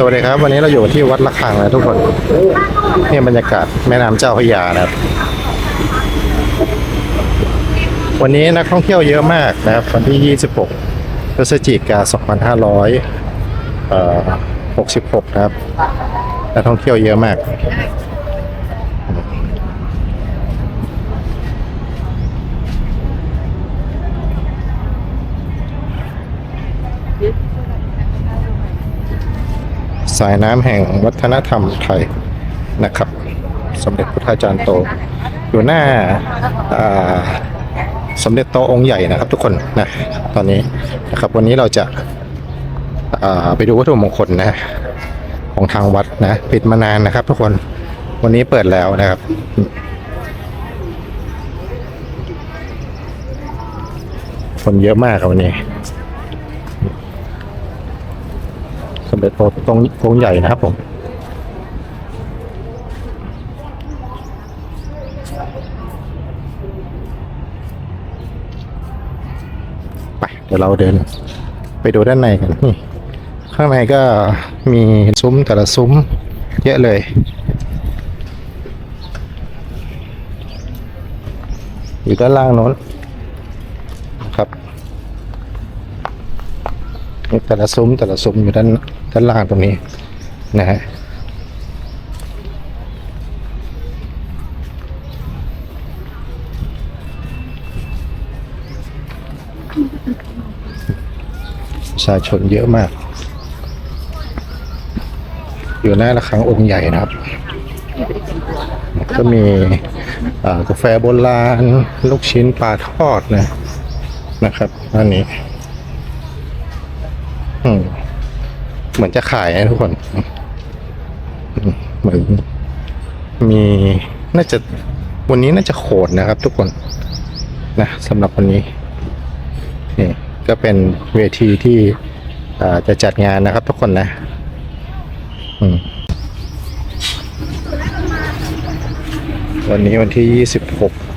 สวัสดีครับ วันนี้เราอยู่ที่วัดละคังนะทุกคนนี่บรรยากาศแม่น้ำเจ้าพระยานะครับ วันนี้นักท่องเที่ยวเยอะมากนะครับ วันที่ 26 พฤศจิกา2566 นะครับนักท่องเที่ยวเยอะมาก สายน้ำแห่งวัฒนธรรมไทยนะครับ สมเด็จพุทธาจารย์โต อยู่หน้าสมเด็จโตองค์ใหญ่นะครับทุกคนนะตอนนี้นะครับวันนี้เราจะาไปดูวัตถุมงคลนะของทางวัดนะปิดมานานนะครับ ทุกคนวันนี้เปิดแล้วนะครับคนเยอะมากครับวันนี้ ส มเด็จโตตรงองค์ใหญ่นะครับผมไปเดี๋ยวเราเดิน ไปดูด้านในกันนี่ข้างในก็มีซุ้มแต่ละซุ้มเยอะเลยอยู่ด้านล่างโน้นครับแต่ละซุ้มแต่ละซุ้มอยู่ด้าน ด้านล่างตรงนี้นะฮะประชาชนเยอะมาก อยู่หน้าระฆังองค์ใหญ่นะครับ ก็มีกาแฟโบราณ ลูกชิ้นปลาทอดนะ นะครับอันนี้ อืม เหมือนจะขายนะทุกคนเหมือนมีน่าจะวันนี้น่าจะโขนนะครับ ทุกคนนะสำหรับวันนี้นี่ก็เป็นเวทีที่จะจัดงานนะครับ ทุกคนนะวันนี้วันที่ 26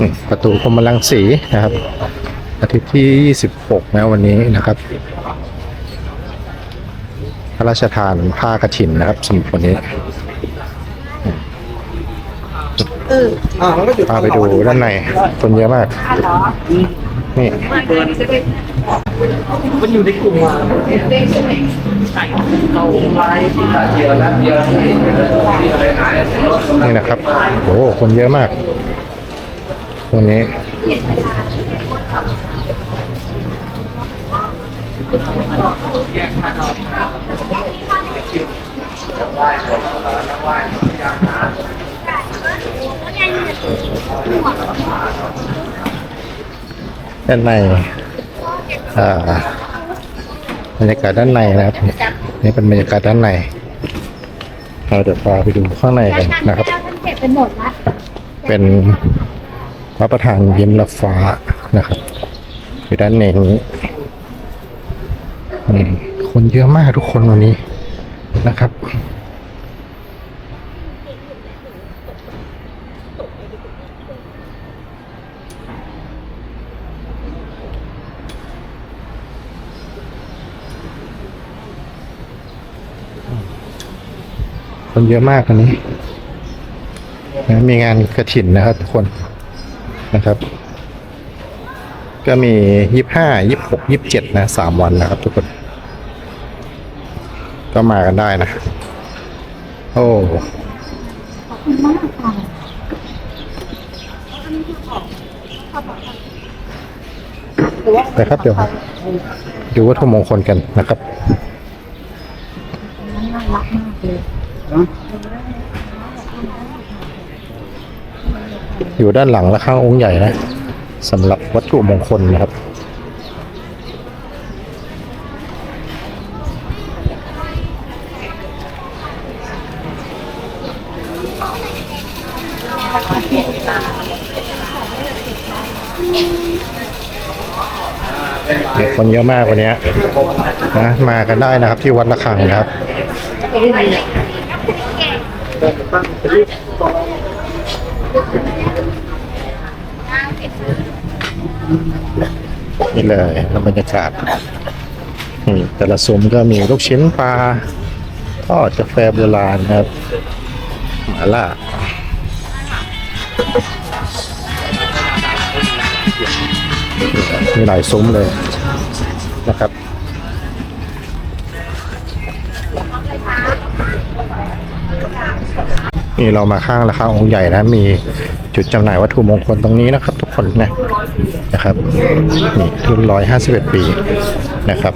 อืม ประตูพรมลังสีนะครับ อาทิตย์ที่ 26 นะวันนี้นะครับ พระราชทานผ้ากฐินนะครับสำหรับวันนี้พาไปดูด้านในคนเยอะมาก นี่มันอยู่ในกลุ่มอ่เราไลฟ์เดียวนะเดียวนี่นะครับ โอ้คนเยอะมาก วันนี้ด้านในอ่าบรรยากาศด้านในนะครับ นี่เป็นบรรยากาศด้านใน เราเดี๋ยวพาไปดูข้างในกันนะครับเก็บเป็นหมดละเป็น พระประธานเยิ้มละฟ้านะครับอยู่ด้านในนี้คนเยอะมากทุกคนวันนี้นะครับคนเยอะมากวันนี้ มีงานกระถิ่นนะครับทุกคน นะครับ ก็มียี่ห้ายี่หกยี่เจ็ดนะสามวันนะครับ ทุกคน ก็มากันได้นะ โอ้ไปครับเดี๋ยวดูวัตถุมงคลกันนะครับน่ารักมากเลย อยู่ด้านหลังและข้างองค์ใหญ่นะสำหรับวัตถุมงคลนะครับ คนเยอะมากวันนี้นะมากันได้นะครับที่วัดระฆังนะครับ นี่เลยลบรรยากาศนี่แต่ละซุ้มก็มีลูกชิ้นปลาทอดกาแฟโบราณครับหมาล่ามีหลายซุ้มเลยนะครับนี่เรามาข้างราคาองค์ใหญ่นะมี จุดจำหน่ายวัตถุมงคลตรงนี้นะครับ ทุกคนนะนะครับนี่ทุนร้อยห้าสิบเอ็ดปีนะครับ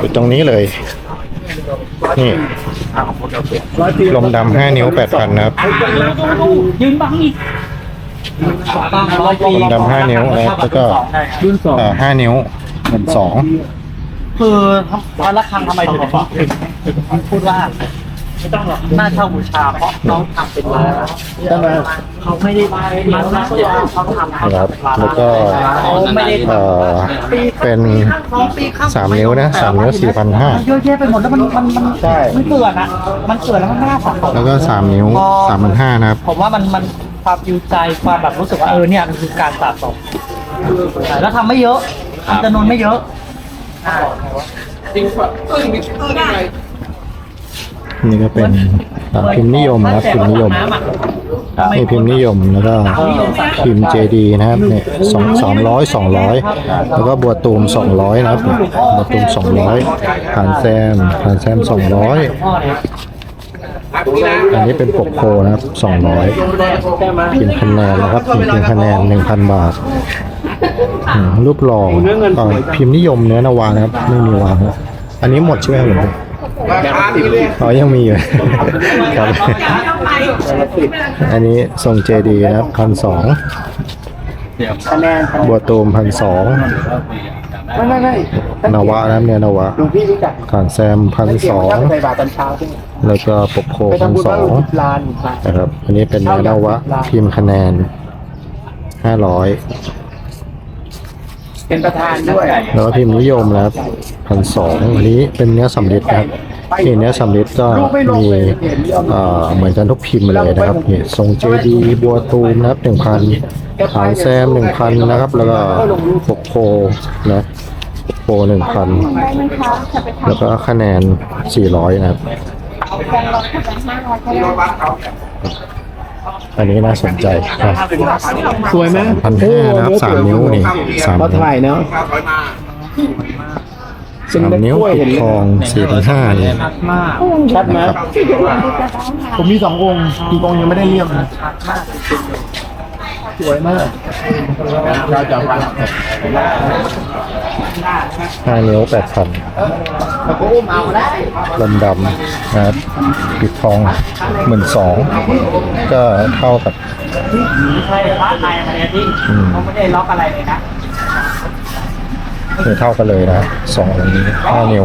อยู่ตรงนี้เลยนี่ลมดำห้านิ้วแปดพันนะครับยืนบังอีกตั้งร้อยปีลมดำห้านิ้วนะครับแล้วก็รุ่นสองเอ่อห้านิ้วหนึ่งสองคือวันละครั้งทำไมถึงพูดว่า ไม่ต้องหรอกน่าเช่าบูชาเพราะน้องทำเป็นร้านใช่ไหมเขาไม่ได้มาหน้าเดียวเขาทำนะครับ แล้วก็เขาไม่ได้เอ่อเป็นสามนิ้วนะสามนิ้วสี่พันห้าเยอะแยะไปหมดแล้วมันมันมันมันเกลื่อนอะมันเกลื่อนแล้วมันไม่น่าสะสมแล้วก็สามนิ้วสามพันห้านะครับ ผมว่ามันมันความยูใจความแบบรู้สึกว่าเออเนี่ยมันคือการสะสมแล้วทำไม่เยอะทำจำนวนไม่เยอะ นี่ก็เป็นอ่าพิมพ์นิยมนะครับพิมพ์นิยมนี่พิมพ์นิยมแล้วก็พิมพ์เจดีนะครับเนี่ยสองสามร้อยสองร้อยแล้วก็บัวตูมสองร้อยนะครับเนี่ยบัวตูมสองร้อยผ่านแซมผ่านแซมสองร้อยอันนี้เป็นปกโพนะครับสองร้อยพิมพ์คะแนนนะครับพิมพ์คะแนนหนึ่งพันบาทอืมรูปหล่ออ่าพิมพ์นิยมเนื้อนาวานะครับไม่มีวางนะอันนี้หมดใช่ไหมครับผมอ๋ อยังมีอยู่ครับ อันนี้ทรงเจดีนะครับพันสองคะแนนบัวตูมพันสองไม่ไม่ไม่นวะนะครับเนี่ยนวะหลวงพี่รู้จักขานแซมพันสองใส่บาตรตอนเช้าใช่ไหมแล้วก็ปกโคไปพันทำบุญสวัอดหลวงงพี่ลานมานะครับ อันนี้เป็นเนื้อนวะพิมพ์คะแนนห้าร้อย เป็นประธานด้วยแล้วก็พิมพ์นิยมนะครับพันสองอันนี้เป็นเนื้อสำลิดนะครับนี่เนื้อสำลิดก็มีเหมือนกันทุกพิมพ์เลยนะครับนี่ทรงเจดีบัวตูมนะครับหนึ่งพันขานแซมหนึ่งพันนะครับ แล้วก็ปกโพนะปกโพหนึ่งพันแล้วก็คะแนนสี่ร้อยนะครับ อยกับแกงห้าร้อยก็ได้อันนี้น่าสนใจครับสวยไหมพันห้านะครับสามนิ้วนี่สามมานิ้วถ่ายเนาะสามนิ้วปิดทองสี่พันห้านี่มากชัดไหมครับผมมีสององค์อีกองค์ยังไม่ได้เลี่ยมนะสวยมากเราจะมา ห้านิ้วแปดพันล้วก็อุ้มดำนะปิดทองหมื่นสองก็เท่ากับใช่พระไทยอะไรที่เขาไม่ได้ล็อกอะไรเลยนะคือเท่ากันเลยนะสองนี้ห้านิ้ว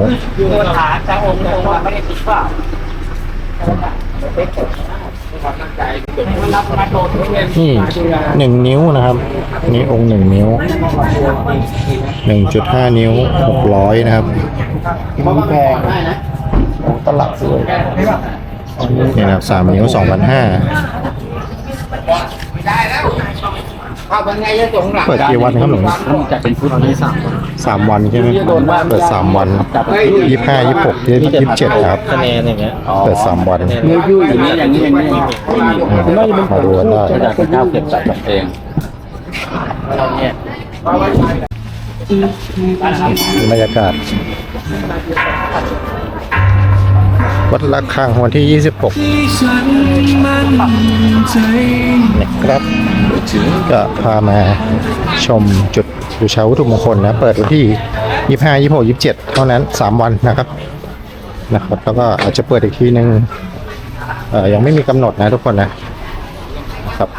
ตัวฐานจะองค์ตรงว่าไม่ได้ติดว่ารับมา นนี่หนึ่งนิ้วนะครับ นี่องค์หนึ่งนิ้วหนึ่งจุดห้านิ้วหกร้อยนะครับมันแพงนะตลับสวยนี่นะครับสามนิ้วสองพันห้าเอาเป็นไงจะส่งหลังเปิดกี่วันครับหลวงจะเป็นพุทธที่สาม สามวันใช่ไหมเปิดสามวันยี่ห้ายี่หกยี่สิบเจ็ดครับคะแนนอย่างเงี้ยเปิดสามวันเนื้อยุ่ยอย่างนี้อย่างนี้อย่างนี้อืมมาดูกันได้ก็อยากจะเจ้าเก็บจัดกับเองเท่านี้บรรยากาศ วัดระฆังวันที่ 26นะครับก็พามาชมจุดบูชาวัตถุมงคลนะ เปิดวันที่ 25 26 27 เท่านั้น 3 วันนะครับนะครับ แล้วก็อาจจะเปิดอีกทีนึงเอ่อยังไม่มีกำหนดนะทุกคนนะครับ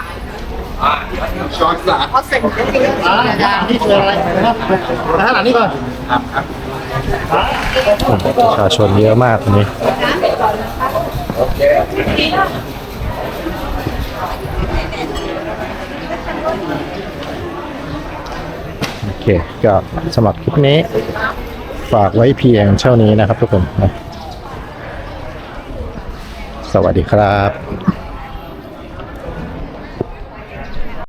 นี่คืออะไรนะครับนะหลังนี้ก่อนประชาชนเยอะมากนี่ โอเคโอเค ก็สำหรับคลิปนี้ ฝากไว้เพียงเท่านี้นะครับทุกคน สวัสดีครับ